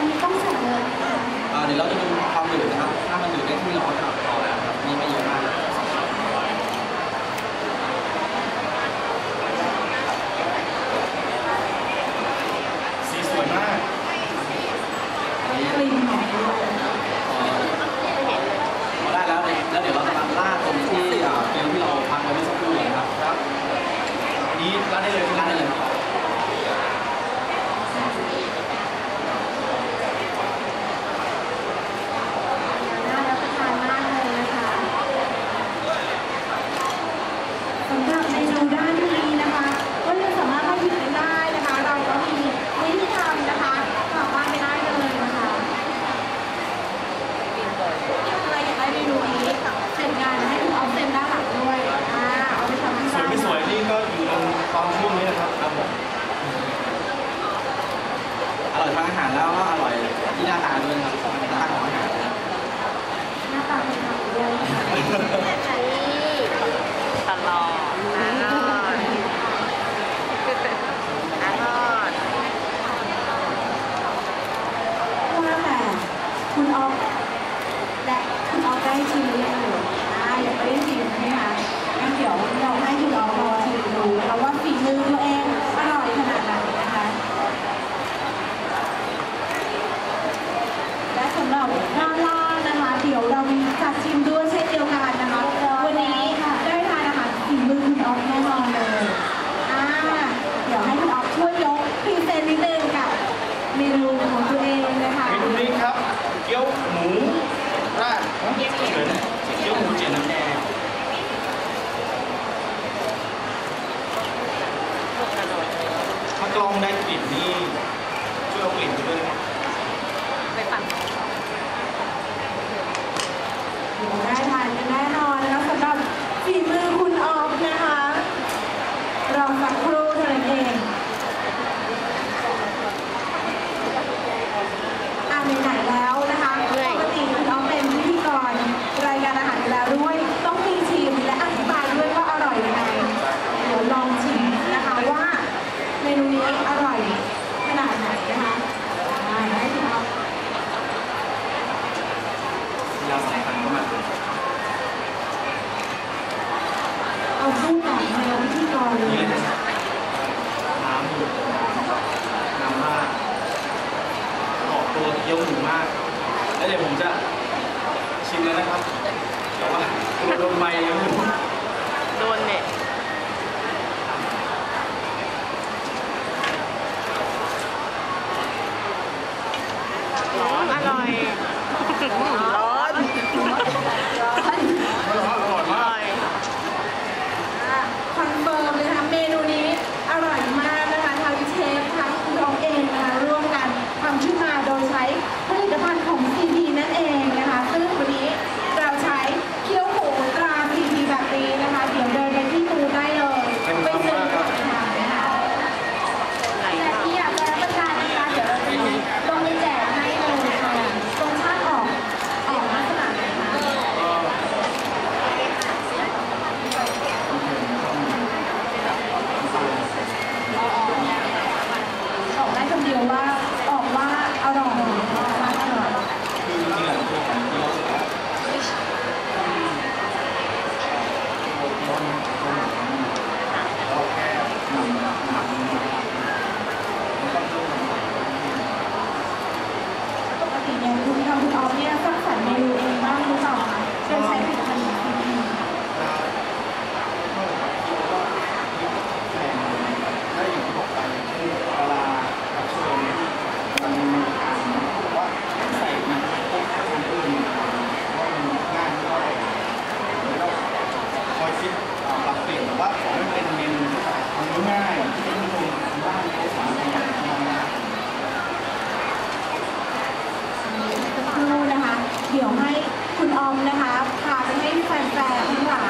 ันนี้ต้องใส่เลยอ่าเดี๋ยวเราจะดูความหนืดนะครับ ถ้ามันหนืดได้ที่เราอาพอแล้วครับมีไม่เยอะมากสีสวยมาก กลิ่นหอมด้วย ตาด้วยนครับของตั้าของอาหหน้าตาเป็นแนตลอดอร่อยอร่อยว่าแต่คุณออฟและคุณออฟได้ชิม ยกหนูมาก แล้วเดี๋ยวผมจะชิมเลยนะครับแต่ว่าโดนไม้ยังไม่รู้โดนเนี่ย คุณออฟเนี่ยสร้างสรรค์เมนูเองบ้างหรือเปล่าคะเป็นใช้ ให้คุณออมนะคะพาไปให้แฟนๆทั้งหลาย